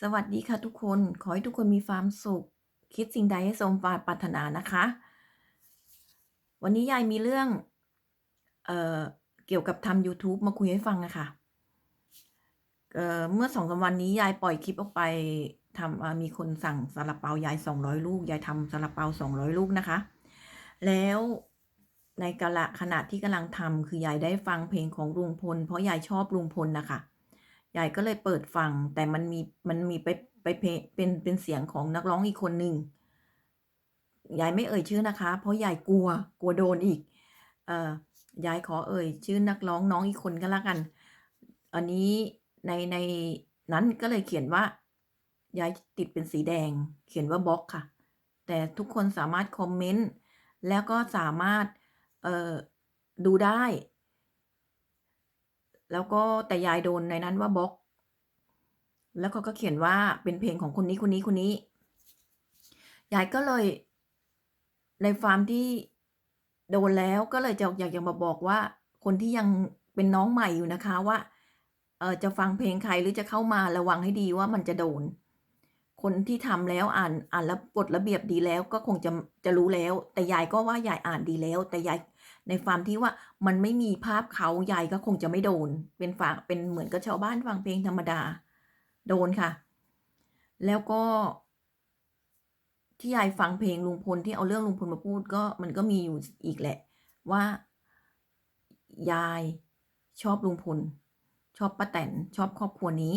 สวัสดีค่ะทุกคน ขอให้ทุกคนมีความสุข คิดสิ่งใดให้สมความปรารถนานะคะ วันนี้ยายมีเรื่องเอ่อเกี่ยวกับทำยูทูบมาคุยให้ฟังอะคะเอ่อเมื่อ2-3วันนี้ยายปล่อยคลิปออกไปทำอ่ามีคนสั่งซาลาเปายาย200ลูก ยายทำซาลาเปา200ลูกนะคะ แล้วในกะละขณะที่กำลังทำคือยายได้ฟังเพลงของลุงพล เพราะยายชอบลุงพลนะคะ ยายก็เลยเปิดฟัง แต่มันมีมันมีไปไปเป็นเป็นเสียงของนักร้องอีกคนหนึ่งยายไม่เอ่ยชื่อนะคะ เพราะยายกลัวกลัวโดนอีก เอ่อยายขอเอ่ย ชื่อนักร้องน้องอีกคนก็แล้วกัน อันนี้ในในนั้นก็เลยเขียนว่ายายติดเป็นสีแดง เขียนว่าบล็อกค่ะ แต่ทุกคนสามารถคอมเมนต์แล้วก็สามารถเอ่อดูได้ แล้วก็แต่ยายโดนในนั้นว่าบล็อก แล้วเขาก็เขียนว่าเป็นเพลงของคนนี้ๆๆยายก็เลย ในความที่โดนแล้วก็เลยจะอยากจะมาบอกว่า คนที่ยังเป็นน้องใหม่อยู่นะคะว่าเออจะฟังเพลงใครหรือจะเข้ามาระวังให้ดีว่ามันจะโดน คนที่ทำแล้วอ่านอ่านระกฎระเบียบดีแล้วก็คงจะจะรู้แล้ว แต่ยายก็ว่ายายอ่านดีแล้ว แต่ยาย ในความที่ว่ามันไม่มีภาพเขายายก็คงจะไม่โดน เป็นฝากเป็นเหมือนกับชาวบ้านฟังเพลงธรรมดา โดนค่ะ แล้วก็ ที่ยายฟังเพลงลุงพลที่เอาเรื่องลุงพลมาพูดก็มันก็มีอยู่อีกแหละ ว่ายายชอบลุงพลชอบป้าแตนชอบครอบครัวนี้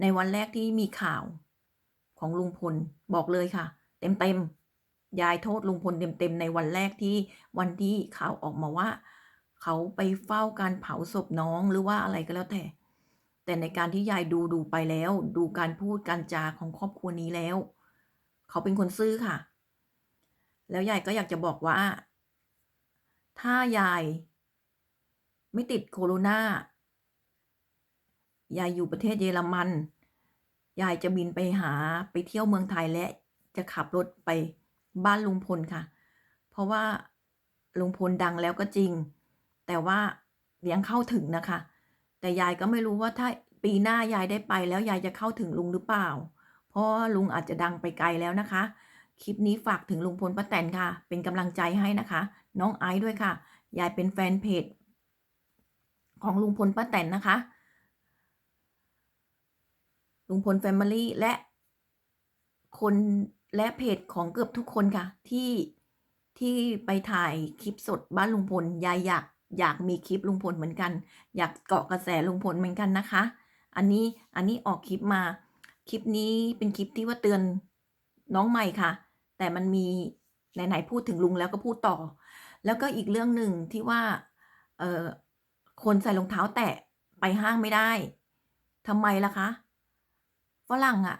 ในวันแรกที่มีข่าวของลุงพลบอกเลยค่ะ เต็มๆ ยายโทษลุงพลเต็มๆในวันแรกที่วันที่ข่าวออกมาว่า เขาไปเฝ้าการเผาศพน้องหรือว่าอะไรก็แล้วแต่ แต่ในการที่ยายดูดูไปแล้ว ดูการพูดการจาของครอบครัวนี้แล้ว เขาเป็นคนซื่อค่ะ แล้วยายก็อยากจะบอกว่า ถ้ายาย ไม่ติดโคโรนายายอยู่ประเทศเยอรมัน ยายจะบินไปหาไปเที่ยวเมืองไทยและจะขับรถไป บ้านลุงพลค่ะ เพราะว่าลุงพลดังแล้วก็จริง แต่ว่ายังเข้าถึงนะคะ แต่ยายก็ไม่รู้ว่าถ้าปีหน้ายายได้ไปแล้วยายจะเข้าถึงลุงหรือเปล่า เพราะลุงอาจจะดังไปไกลแล้วนะคะ คลิปนี้ฝากถึงลุงพลป้าแตนค่ะ เป็นกำลังใจให้นะคะ น้องไอซ์ด้วยค่ะ ยายเป็นแฟนเพจของลุงพลป้าแตนนะคะ ลุงพลแฟมิลี่และคน และเพจของเกือบทุกคนค่ะ ที่ที่ไปถ่ายคลิปสดบ้านลุงพลยายอยากอยากมีคลิปลุงพลเหมือนกัน อยากเกาะกระแสลุงพลเหมือนกันนะคะ อันนี้อันนี้ออกคลิปมา คลิปนี้เป็นคลิปที่ว่าเตือนน้องใหม่ค่ะ แต่มันมีไหนๆพูดถึงลุงแล้วก็พูดต่อ แล้วก็อีกเรื่องหนึ่งที่ว่าเออคนใส่รองเท้าแตะไปห้างไม่ได้ทำไมล่ะคะฝรั่งอะ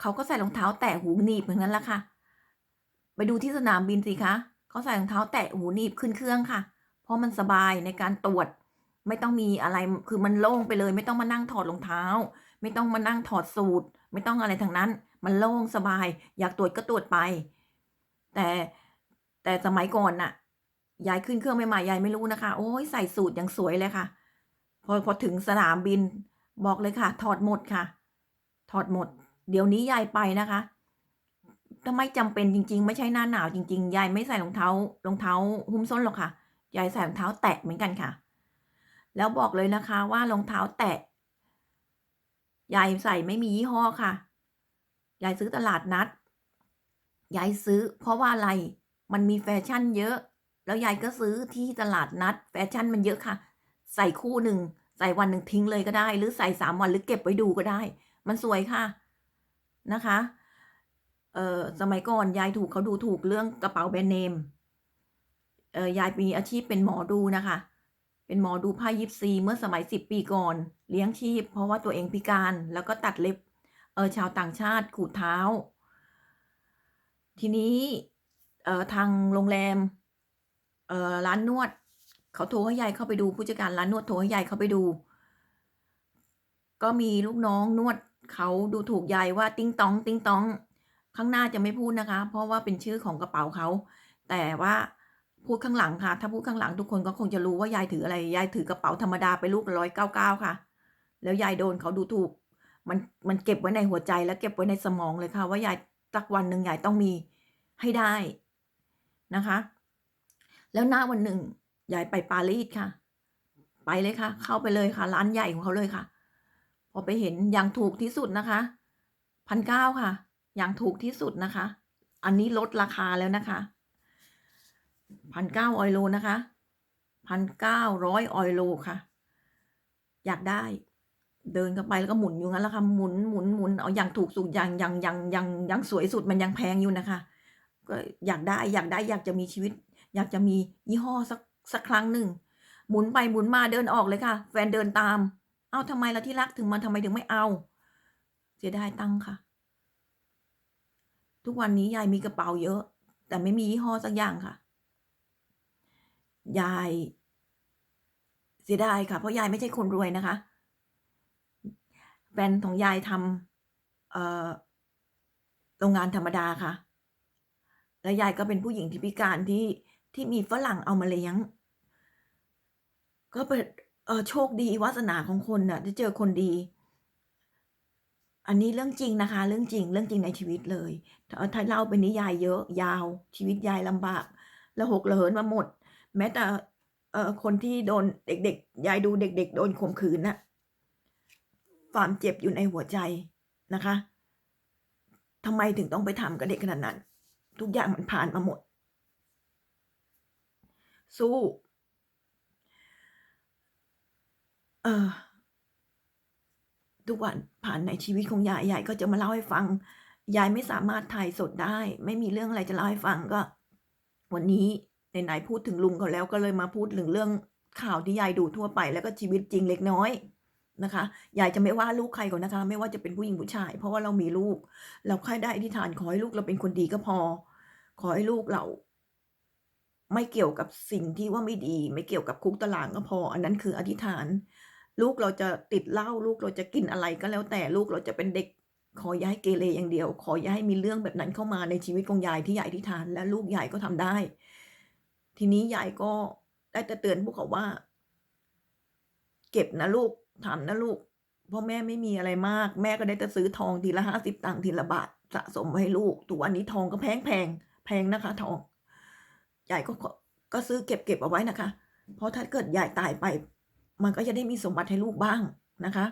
เขาก็ใส่รองเท้าแตะหูหนีบเหมือนกันแหละค่ะ ไปดูที่สนามบินสิคะเขาใส่รองเท้าแตะหูหนีบขึ้นเครื่องค่ะ เพราะมันสบายในการตรวจ ไม่ต้องมีอะไรคือมันโล่งไปเลย ไม่ต้องมานั่งถอดรองเท้า ไม่ต้องมานั่งถอดสูทไม่ต้องอะไรทั้งนั้น มันโล่งสบาย อยากตรวจก็ตรวจไป แต่แต่สมัยก่อนน่ะยายขึ้นเครื่องใหม่ๆยายไม่รู้นะคะ โอ๊ยใส่สูทอย่างสวยเลยค่ะ พอพอถึงสนามบินบอกเลยค่ะ ถอดหมดค่ะ ถอดหมด เดี๋ยวนี้ยายไปนะคะถ้าไม่จำเป็นจริง ๆ ไม่ใช่หน้าหนาวจริงๆยายไม่ใส่รองเท้ารองเท้าหุ้มส้นหรอกค่ะยายใส่รองเท้าแตะเหมือนกันค่ะ แล้วบอกเลยนะคะว่ารองเท้าแตะยายใส่ไม่มียี่ห้อค่ะยายซื้อตลาดนัดยายซื้อ เพราะว่าอะไรมันมีแฟชั่นเยอะ แล้วยายก็ซื้อที่ตลาดนัด แฟชั่นมันเยอะค่ะ ใส่คู่หนึ่งใส่วันหนึ่งทิ้งเลยก็ได้ หรือใส่3วันหรือเก็บไว้ดูก็ได้ มันสวยค่ะ นะคะ เอ่อสมัยก่อนยายถูกเขาดูถูกเรื่องกระเป๋าแบรนด์เนม เอ่อยายมีอาชีพเป็นหมอดูนะคะ เป็นหมอดูไพ่ยิปซีเมื่อสมัย10ปีก่อน เลี้ยงชีพ เพราะว่าตัวเองพิการแล้วก็ตัดเล็บ เอ่อชาวต่างชาติขูดเท้า ทีนี้ เอ่อทางโรงแรม เอ่อร้านนวดเขาโทรให้ยายเข้าไปดูผู้จัดการร้านนวดโทรให้ยายเข้าไปดู ก็มีลูกน้องนวด เขาดูถูกยายว่าติ๊งตอง ติ๊งตอง ข้างหน้าจะไม่พูดนะคะ เพราะว่าเป็นชื่อของกระเป๋าเขา แต่ว่าพูดข้างหลังค่ะ ถ้าพูดข้างหลังทุกคนก็คงจะรู้ว่ายายถืออะไร ยายถือกระเป๋าธรรมดาไปลูกละ199ค่ะ แล้วยายโดนเขาดูถูก มันมันเก็บไว้ในหัวใจและเก็บไว้ในสมองเลยค่ะ ว่ายายสักวันหนึ่งยายต้องมีให้ได้นะคะ แล้วหน้าวันหนึ่งยายไปปารีสค่ะ ไปเลยค่ะ เข้าไปเลยค่ะ ร้านใหญ่ของเขาเลยค่ะ พอไปเห็นอย่างถูกที่สุดนะคะพันเก้าค่ะ อย่างถูกที่สุดนะคะ อันนี้ลดราคาแล้วนะคะพันเก้าออยโลนะคะพันเก้าร้อยออยโลค่ะ อยากได้ เดินกันไปแล้วก็หมุนอยู่งั้นแหละค่ะหมุนหมุนหมุนเอาอย่างถูกสุดอย่างอย่างอย่างอย่างอย่างสวยสุดมันยังแพงอยู่นะคะ ก็อยากได้อยากได้อยากจะมีชีวิต อยากจะมียี่ห้อสักสักครั้งหนึ่งหมุนไปหมุนมาเดินออกเลยค่ะ แฟนเดินตาม เอาทำไมล่ะที่รักถึงมันทำไมถึงไม่เอา เสียดายตังค่ะ ทุกวันนี้ยายมีกระเป๋าเยอะ แต่ไม่มียี่ห้อสักอย่างค่ะ ยายเสียดายค่ะ เพราะยายไม่ใช่คนรวยนะคะ แฟนของยายทำโรงงานธรรมดาค่ะ แล้วยายก็เป็นผู้หญิงที่พิการที่ที่มีฝรั่งเอามาเลี้ยง ก็ เออโชคดีวาสนาของคนน่ะได้เจอคนดี อันนี้เรื่องจริงนะคะ เรื่องจริง เรื่องจริงในชีวิตเลยถ้าเล่าเป็นนิยายเยอะ ยาว ชีวิตยายลำบากระหกระเหินมาหมด แม้แต่เออคนที่โดนเด็กๆยายดูเด็ก ๆ โดนข่มขืนน่ะความเจ็บอยู่ในหัวใจนะคะทำไมถึงต้องไปทำกับเด็กขนาดนั้น ทุกอย่างมันผ่านมาหมด สู้ เออทุกวันผ่านในชีวิตของยายยายก็จะมาเล่าให้ฟัง ยายไม่สามารถถ่ายสดได้ ไม่มีเรื่องอะไรจะเล่าให้ฟังก็ วันนี้ไหนๆพูดถึงลุงเขาแล้วก็เลยมาพูดถึงเรื่องข่าวที่ยายดูทั่วไป แล้วก็ชีวิตจริงเล็กน้อยนะคะยายจะไม่ว่าลูกใครก่อนนะคะ ไม่ว่าจะเป็นผู้หญิงผู้ชาย เพราะว่าเรามีลูก เราค่ได้อธิษฐานขอให้ลูกเราเป็นคนดีก็พอ ขอให้ลูกเรา ไม่เกี่ยวกับสิ่งที่ว่าไม่ดี ไม่เกี่ยวกับคุกตารางก็พอ อันนั้นคืออธิษฐาน ลูกเราจะติดเหล้าลูกเราจะกินอะไรก็แล้วแต่ลูกเราจะเป็นเด็ก ขออย่าให้เกเรอย่างเดียว ขออย่าให้มีเรื่องแบบนั้นเข้ามาในชีวิตของยายที่ยายอธิษฐาน และลูกยายก็ทำได้ ทีนี้ยายก็ได้แต่เตือนพวกเขาว่า เก็บนะลูกทำนะลูกเพราะแม่ไม่มีอะไรมาก แม่ก็ได้แต่ซื้อทองทีละห้าสิบตังค์ทีละบาทสะสมไว้ให้ลูกทุกวันนี้ทองก็แพงแพงแพงนะคะ ทองยายก็ก็ก็ซื้อเก็บเก็บเอาไว้นะคะ เพราะถ้าเกิดยายตายไป มันก็จะได้มีสมบัติให้ลูกบ้างนะคะ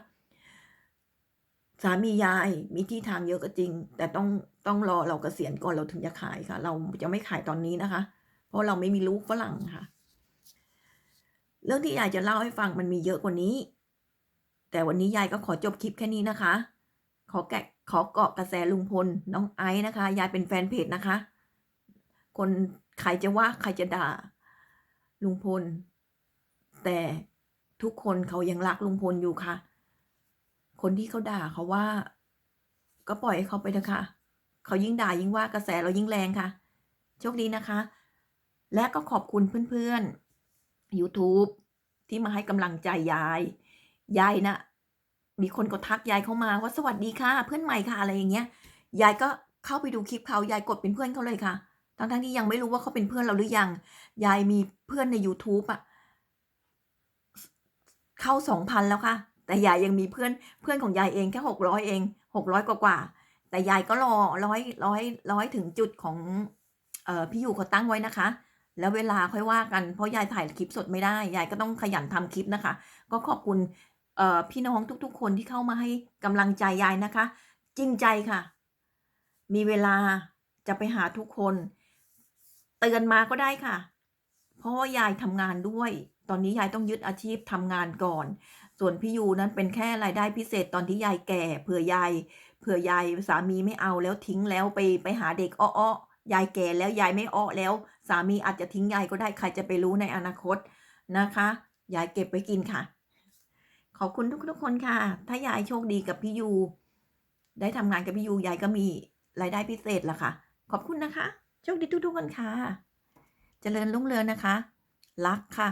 สามียายมีที่ทางเยอะก็จริง แต่ต้องต้องรอเราเกษียณก่อนเราถึงจะขายค่ะ เราจะไม่ขายตอนนี้นะคะ เพราะเราไม่มีลูกฝรั่งค่ะ เรื่องที่ยายจะเล่าให้ฟังมันมีเยอะกว่านี้ แต่วันนี้ยายก็ขอจบคลิปแค่นี้นะคะ ขอแกะขอเกาะกระแสลุงพลน้องไอซ์นะคะ ยายเป็นแฟนเพจนะคะ คนใครจะว่าใครจะด่าลุงพล แต่ ทุกคนเขายังรักลุงพลอยู่ค่ะ คนที่เขาด่าเขาว่า ก็ปล่อยให้เขาไปเถอะค่ะเขายิ่งด่ายิ่งว่ากระแสเรายิ่งแรงค่ะ โชคดีนะคะ และก็ขอบคุณเพื่อนๆ YouTube ที่มาให้กำลังใจยาย ยายนะมีคนก็ทักยายเข้ามาว่าสวัสดีค่ะ เพื่อนใหม่ค่ะอะไรอย่างเงี้ย ยายก็เข้าไปดูคลิปเขายายกดเป็นเพื่อนเขาเลยค่ะ ทั้งๆที่ยังไม่รู้ว่าเขาเป็นเพื่อนเราหรือยัง ยายมีเพื่อนใน YouTube อะ เข้าสองพันแล้วค่ะ แต่ยายยังมีเพื่อนเพื่อนของยายเองแค่หกร้อยเองหกร้อยกว่า แต่ยายก็รอร้อยร้อยร้อยถึงจุดของเออพี่อยู่เขาตั้งไว้นะคะ แล้วเวลาค่อยว่ากันเพราะยายถ่ายคลิปสดไม่ได้ยายก็ต้องขยันทำคลิปนะคะ ก็ขอบคุณเออพี่น้องทุก ๆ คนที่เข้ามาให้กำลังใจยายนะคะ จริงใจค่ะ มีเวลาจะไปหาทุกคน เตือนมาก็ได้ค่ะ เพราะว่ายายทำงานด้วย ตอนนี้ยายต้องยึดอาชีพทำงานก่อน ส่วนพี่ยูนั้นเป็นแค่รายได้พิเศษตอนที่ยายแก่เผื่อยายเผื่อยายสามีไม่เอาแล้วทิ้งแล้วไปไปหาเด็กอ้อๆยายแก่แล้วยายไม่อ้อแล้ว สามีอาจจะทิ้งยายก็ได้ใครจะไปรู้ในอนาคตนะคะ ยายเก็บไว้กินค่ะ ขอบคุณทุกๆคนค่ะ ถ้ายายโชคดีกับพี่ยู ได้ทำงานกับพี่ยูยายก็มีรายได้พิเศษละค่ะ ขอบคุณนะคะ โชคดีทุกๆคนค่ะ เจริญรุ่งเรืองนะคะ รักค่ะ